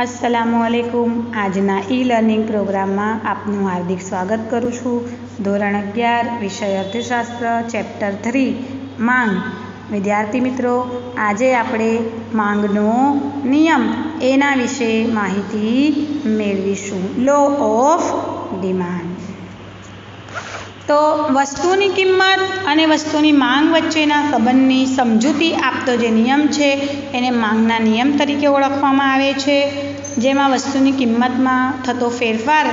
અસલામુ આલેકુમ આજના e learning પ્રોગ્રામમાં આપનું હાર્દિક સ્વાગત કરું છું. ધોરણ અગિયાર, વિષય અર્થશાસ્ત્ર ચેપ્ટર થ્રી માંગ. વિદ્યાર્થી મિત્રો, આજે આપણે માંગનો નિયમ એના વિશે માહિતી મેળવીશું. લો ઓફ ડિમાન્ડ તો વસ્તુની કિંમત અને વસ્તુની માંગ વચ્ચેના સંબંધની સમજૂતી આપતો જે નિયમ છે, એને માંગના નિયમ તરીકે ઓળખવામાં આવે છે. જેમાં વસ્તુની કિંમતમાં થતો ફેરફાર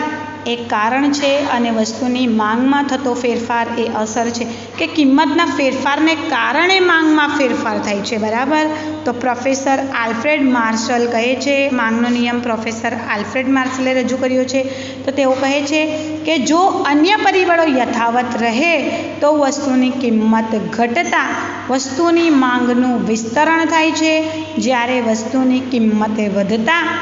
એ કારણ છે અને વસ્તુની માંગમાં થતો ફેરફાર એ અસર છે. કે કિંમતના ફેરફારને કારણે માંગમાં ફેરફાર થાય છે, બરાબર? તો પ્રોફેસર આલ્ફ્રેડ માર્શલ કહે છે, માંગનો નિયમ પ્રોફેસર આલ્ફ્રેડ માર્શલે રજૂ કર્યો છે. તો તેઓ કહે છે કે જો અન્ય પરિબળો યથાવત રહે, તો વસ્તુની કિંમત ઘટતા વસ્તુની માંગનું વિસ્તરણ થાય છે. જ્યારે વસ્તુની કિંમતે વધતા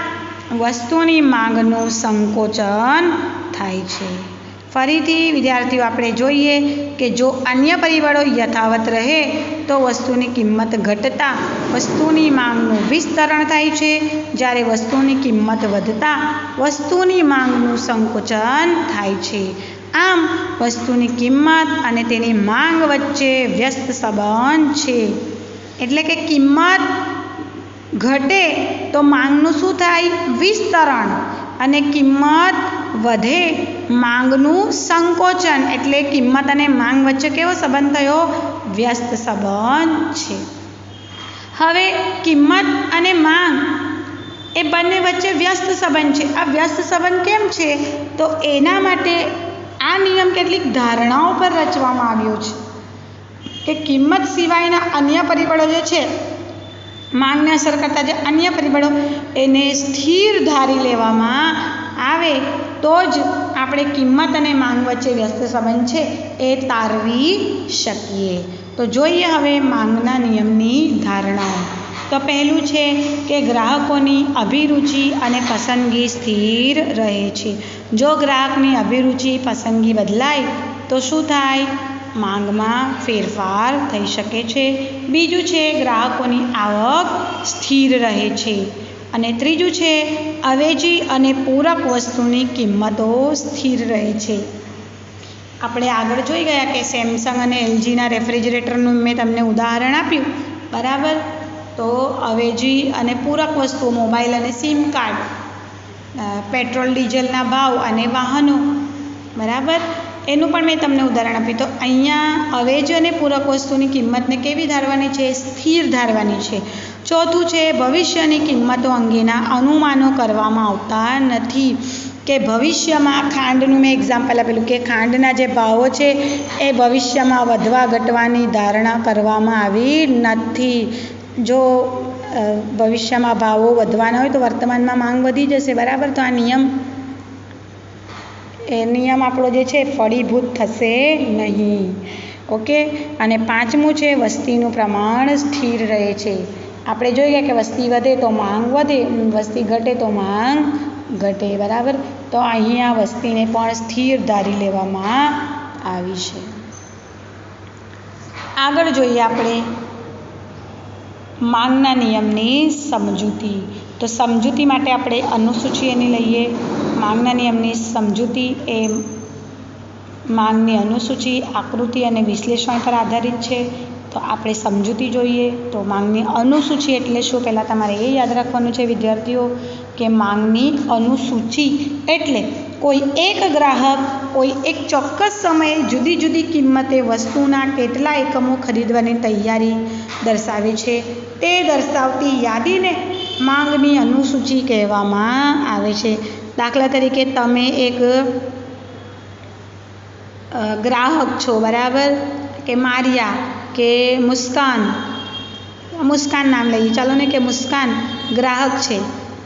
વસ્તુની માંગનું સંકોચન થાય છે. ફરીથી વિદ્યાર્થીઓ, આપણે જોઈએ કે જો અન્ય પરિબળો યથાવત રહે, તો વસ્તુની કિંમત ઘટતા વસ્તુની માંગનું વિસ્તરણ થાય છે. જ્યારે વસ્તુની કિંમત વધતા વસ્તુની માંગનું સંકોચન થાય છે. આમ, વસ્તુની કિંમત અને તેની માંગ વચ્ચે વ્યસ્ત સંબંધ છે. એટલે કે કિંમત ઘટે તો માંગનું શું થાય? વિસ્તરણ. અને કિંમત વધે માંગનું સંકોચન. એટલે કિંમત અને માંગ વચ્ચે કેવો સંબંધ થયો? વ્યસ્ત સંબંધ છે. હવે કિંમત અને માંગ એ બંને વચ્ચે વ્યસ્ત સંબંધ છે. આ વ્યસ્ત સંબંધ કેમ છે? તો એના માટે આ નિયમ કેટલીક ધારણાઓ પર રચવામાં આવ્યો છે કે કિંમત સિવાયના અન્ય પરિબળો જે છે માંગને અસર કરતા જે અન્ય પરિબળો એને સ્થિર ધારી લેવામાં આવે, તો જ આપણે કિંમત અને માંગ વચ્ચે વ્યસ્ત સંબંધ છે. એ તારવી શકીએ. તો જોઈએ હવે માંગના નિયમની ધારણાઓ. તો પહેલું છે કે ગ્રાહકોની અભિરુચિ અને પસંદગી સ્થિર રહે છે. જો ગ્રાહકની અભિરુચિ, પસંદગી બદલાય, તો શું થાય? માંગમાં ફેરફાર થઈ શકે છે. બીજું છે, ગ્રાહકોની આવક સ્થિર રહે છે. અને ત્રીજું છે, અવેજી અને પૂરક વસ્તુની કિંમતો સ્થિર રહે છે. આપણે આગળ જોઈ ગયા કે સેમસંગ અને એલજીના રેફ્રિજરેટરનું મેં તમને ઉદાહરણ આપ્યું. બરાબર? તો અવેજી અને પૂરક વસ્તુઓ, મોબાઈલ અને સિમ કાર્ડ પેટ્રોલ, ડીઝલના ભાવ અને વાહનો. બરાબર? એનું પણ મેં તમને ઉદાહરણ આપ્યું. તો અહીંયા અવેજ અને પૂરક વસ્તુની કિંમતને કેવી ધારવાની છે? સ્થિર ધારવાની છે. ચોથું છે, ભવિષ્યની કિંમતો અંગેના અનુમાનો કરવામાં આવતા નથી. કે ભવિષ્યમાં ખાંડનું મેં એક્ઝામ્પલ આપેલું કે ખાંડના જે ભાવો છે, એ ભવિષ્યમાં વધવા ઘટવાની ધારણા કરવામાં આવી નથી. જો ભવિષ્યમાં ભાવો વધવાના હોય તો વર્તમાનમાં માંગ વધી જશે. બરાબર? તો આ નિયમ એ નિયમ આપણો જે છે, ફળીભૂત થશે નહીં. ઓકે? અને પાંચમું છે, વસ્તીનું પ્રમાણ સ્થિર રહે છે. આપણે જોઈએ કે વસ્તી વધે તો માંગ વધે, વસ્તી ઘટે તો માંગ ઘટે, બરાબર? તો અહીંયા વસ્તીને પણ સ્થિર ધારી લેવામાં આવી છે. આગળ જોઈએ આપણે માંગના નિયમની સમજૂતી. તો સમજૂતી માટે આપણે અનુસૂચિ એની લઈએ. માંગના નિયમની સમજૂતી એ માંગની અનુસૂચિ, આકૃતિ અને વિશ્લેષણ પર આધારિત છે. તો આપણે સમજૂતી જોઈએ. તો માંગની અનુસૂચિ એટલે શું? પહેલાં તમારે એ યાદ રાખવાનું છે વિદ્યાર્થીઓ, કે માંગની અનુસૂચિ એટલે કોઈ એક ગ્રાહક, કોઈ એક ચોક્કસ સમયે જુદી જુદી કિંમતે વસ્તુના કેટલા એકમો ખરીદવાની તૈયારી દર્શાવે છે. તે દર્શાવતી યાદીને માંગની અનુસૂચિ કહેવામાં આવે છે. દાખલા તરીકે તમે એક ગ્રાહક છો, બરાબર? કે મારિયા, કે મુસ્કાન મુસ્કાન નામ લઈએ. ચાલો ને કે મુસ્કાન ગ્રાહક છે.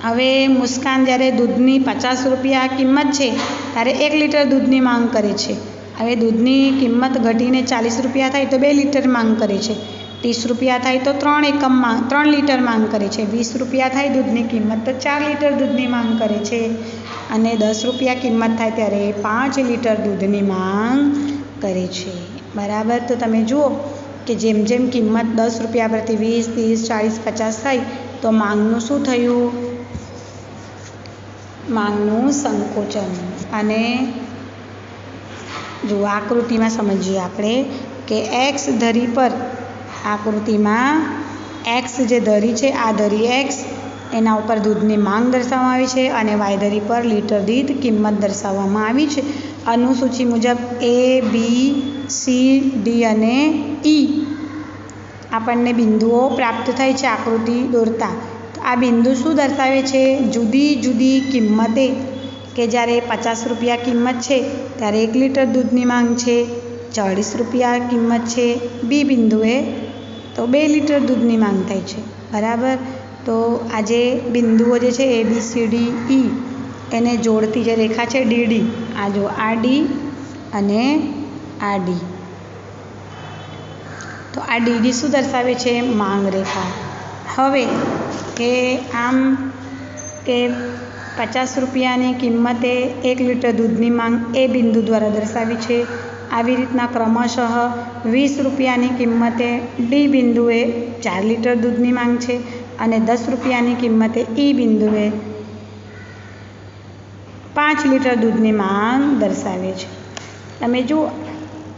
હવે મુસ્કાન જ્યારે દૂધની પચાસ રૂપિયા કિંમત છે, ત્યારે એક લીટર દૂધની માંગ કરે છે. હવે દૂધની કિંમત ઘટીને ચાલીસ રૂપિયા થાય તો બે લીટર માંગ કરે છે. ત્રીસ રૂપિયા થાય તો ત્રણ એકમ માંગ ત્રણ લીટર માંગ કરે છે. વીસ રૂપિયા થાય દૂધની કિંમત તો ચાર લીટર દૂધની માંગ કરે છે. અને દસ રૂપિયા કિંમત થાય ત્યારે પાંચ લીટર દૂધની માંગ કરે છે. બરાબર? તો તમે જુઓ કે જેમ જેમ કિંમત દસ રૂપિયા પરથી વીસ, ત્રીસ, ચાળીસ, પચાસ થાય, તો માંગનું શું થયું? માંગનું સંકોચન. અને જો આકૃતિમાં સમજીએ આપણે કે એક્સ ધરી પર આકૃતિમાં એક્સ જે ધરી છે, આ ધરી એક્સ એના ઉપર દૂધની માંગ દર્શાવવામાં આવી છે અને વાય ધરી પર લીટર દીઠ કિંમત દર્શાવવામાં આવી છે. અનુસૂચિ મુજબ એ બી સી ડી અને ઈ આપણને બિંદુઓ પ્રાપ્ત થાય છે. આકૃતિ દોરતા. આ બિંદુ શું દર્શાવે છે? જુદી જુદી કિંમતે કે જ્યારે પચાસ રૂપિયા કિંમત છે, ત્યારે એક લીટર દૂધની માંગ છે. ચાળીસ રૂપિયા કિંમત છે. બી બિંદુએ તો બે લીટર દૂધની માંગ થાય છે. બરાબર? તો આ જે બિંદુઓ જે છે એ, બી, સી, ડી, ઈ, એને જોડતી જે રેખા છે, ડી ડી, આ જો આ ડી અને આ ડી. તો આ ડીડી શું દર્શાવે છે? માંગ રેખા. હવે કે આમ કે પચાસ રૂપિયાની કિંમતે એક લીટર દૂધની માંગ એ બિંદુ દ્વારા દર્શાવી છે. આવી રીતના ક્રમશઃ વીસ રૂપિયાની કિંમતે ડી બિંદુએ ચાર લીટર દૂધની માંગ છે અને દસ રૂપિયાની કિંમતે ઈ બિંદુએ પાંચ લીટર દૂધની માંગ દર્શાવે છે. તમે જુઓ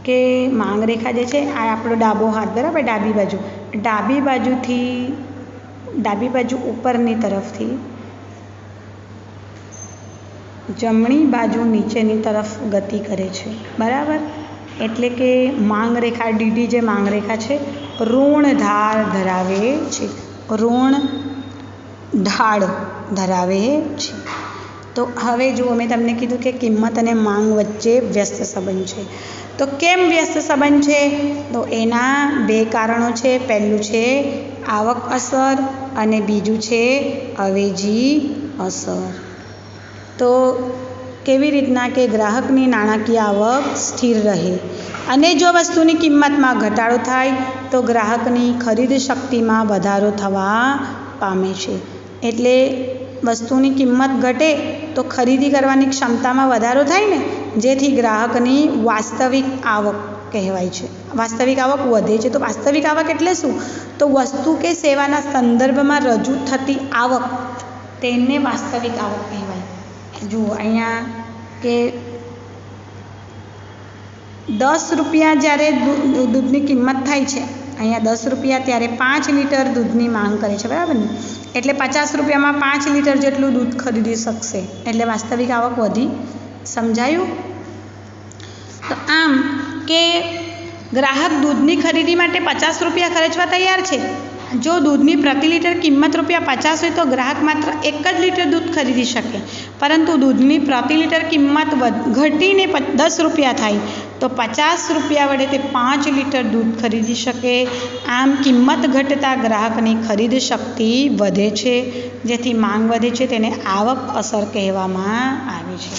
કે માંગ રેખા જે છે, આ આપણો ડાબો હાથ, બરાબર? ડાબી બાજુ. ડાબી બાજુથી, ડાબી બાજુ ઉપરની તરફથી, જમણી બાજુ નીચેની તરફ ગતિ કરે છે. બરાબર? એટલે કે માંગરેખા ડીડી જે માંગરેખા છે, ઋણ ધાર ધરાવે છે. ઋણ ઢાળ ધરાવે છે. તો હવે જુઓ, મેં તમને કીધું કે કિંમત અને માંગ વચ્ચે વ્યસ્ત સંબંધ છે. તો કેમ વ્યસ્ત સંબંધ છે? તો એના બે કારણો છે. પહેલું છે આવક અસર અને બીજું છે અવેજી અસર. તો કેવી રીતના કે ગ્રાહકની નાણાકીય આવક સ્થિર રહે? અને જો વસ્તુની કિંમતમાં ઘટાડો થાય, તો ગ્રાહકની ખરીદ શક્તિમાં વધારો થવા પામે છે. એટલે વસ્તુની કિંમત ઘટે, તો ખરીદી કરવાની ક્ષમતામાં વધારો થાય ને, જેથી ગ્રાહકની વાસ્તવિક આવક કહેવાય છે. વાસ્તવિક આવક વધે છે. તો વાસ્તવિક આવક એટલે શું? તો વસ્તુ કે સેવાના સંદર્ભમાં રજૂ થતી આવક, તેને વાસ્તવિક આવક કહેવાય. જુઓ અહીંયા કે દસ રૂપિયા જ્યારે દૂધની કિંમત થાય છે, અહીંયા દસ રૂપિયા ત્યારે પાંચ લીટર દૂધની માંગ કરે છે, બરાબર ને? એટલે પચાસ રૂપિયામાં પાંચ લીટર જેટલું દૂધ ખરીદી શકશે. એટલે વાસ્તવિક આવક વધી સમજાયું? તો આમ કે ગ્રાહક દૂધની ખરીદી માટે પચાસ રૂપિયા ખર્ચવા તૈયાર છે? જો દૂધની પ્રતિ લિટર કિંમત રૂપિયા પચાસ હોય તો ગ્રાહક માત્ર એક જ લિટર દૂધ ખરીદી શકે. પરંતુ દૂધની પ્રતિ લિટર કિંમત ઘટીને દસ રૂપિયા થાય, તો પચાસ રૂપિયા વડે તે પાંચ લિટર દૂધ ખરીદી શકે. આમ કિંમત ઘટતા ગ્રાહકની ખરીદ શક્તિ વધે છે, જેથી માંગ વધે છે તેને આવક અસર કહેવામાં આવે છે.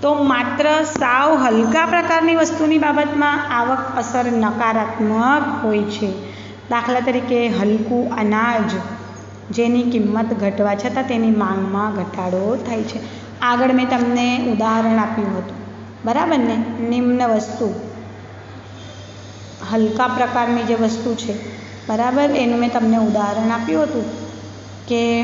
તો માત્ર સાવ હલકા પ્રકારની વસ્તુની બાબતમાં આવક અસર નકારાત્મક હોય છે. દાખલા તરીકે હલકું અનાજ જેની કિંમત ઘટવા છતાં તેની માંગમાં ઘટાડો થાય છે. આગળ મેં તમને ઉદાહરણ આપ્યું હતું. બરાબર ને? નિમ્ન વસ્તુ. હલકા પ્રકારની જે વસ્તુ છે. બરાબર? એનું મેં તમને ઉદાહરણ આપ્યું હતું કે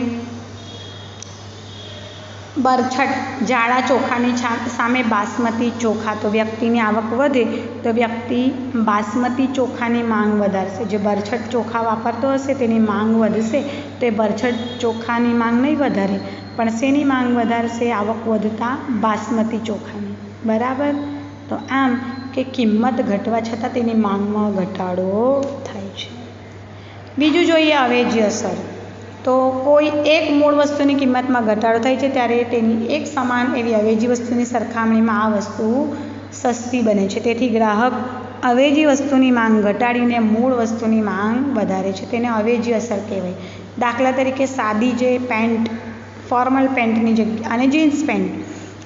બરછટ જાડા ચોખાની સામે બાસમતી ચોખા. તો વ્યક્તિની આવક વધે તો વ્યક્તિ બાસમતી ચોખાની માંગ વધારશે. જે બરછટ ચોખા વાપરતો હશે તેની માંગ વધશે. તો એ બરછટ ચોખાની માંગ નહીં વધારે, પણ શેની માંગ વધારશે? આવક વધતા બાસમતી ચોખાની. બરાબર? તો આમ કે કિંમત ઘટવા છતાં તેની માંગમાં ઘટાડો થાય છે. બીજું જોઈએ અવેજી અસર. તો કોઈ એક મૂળ વસ્તુની કિંમતમાં ઘટાડો થાય છે, ત્યારે તેની એક સમાન એવી અવેજી વસ્તુની સરખામણીમાં આ વસ્તુ સસ્તી બને છે. તેથી ગ્રાહક અવેજી વસ્તુની માંગ ઘટાડીને મૂળ વસ્તુની માંગ વધારે છે. તેને અવેજી અસર કહેવાય. દાખલા તરીકે સાદી જે પેન્ટ, ફોર્મલ પેન્ટની જગ્યા અને જીન્સ પેન્ટ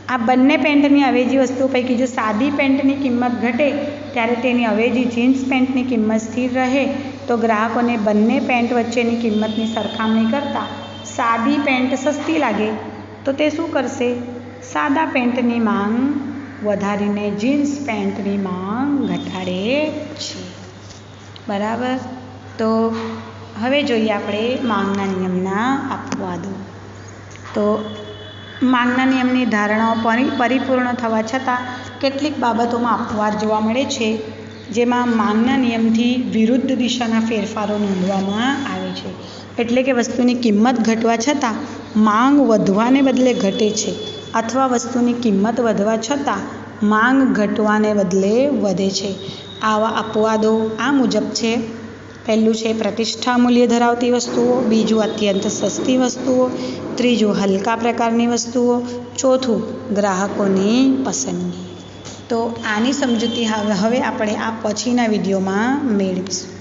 આ બંને પેન્ટની અવેજી વસ્તુઓ પૈકી જો સાદી પેન્ટની કિંમત ઘટે, ત્યારે તેની અવેજી જીન્સ પેન્ટની કિંમત સ્થિર રહે. તો ગ્રાહકોને બંને પેન્ટ વચ્ચેની કિંમતની સરખામણી કરતાં સાદી પેન્ટ સસ્તી લાગે. તો તે શું કરશે? સાદા પેન્ટની માંગ વધારીને જીન્સ પેન્ટની માંગ ઘટાડે છે. બરાબર? તો હવે જોઈએ આપણે માંગના નિયમના અપવાદો. તો માંગના નિયમની ધારણાઓ પરી, પરિપૂર્ણ થવા છતાં કેટલીક બાબતોમાં અપવાદ જોવા મળે છે, જેમાં માંગના નિયમથી વિરુદ્ધ દિશાના ફેરફારો નોંધવામાં આવે છે. એટલે કે વસ્તુની કિંમત ઘટવા છતાં માંગ વધવાને બદલે ઘટે છે, અથવા વસ્તુની કિંમત વધવા છતાં માંગ ઘટવાને બદલે વધે છે. આવા અપવાદો આ મુજબ છે. પહેલું છે પ્રતિષ્ઠા મૂલ્ય ધરાવતી વસ્તુઓ, બીજું અત્યંત સસ્તી વસ્તુઓ, ત્રીજું હલકા પ્રકારની વસ્તુઓ, ચોથું ગ્રાહકોની પસંદગી. તો આની સમજૂતી હવે હવે આપણે આ પછીના વિડીયોમાં મેળવીશું.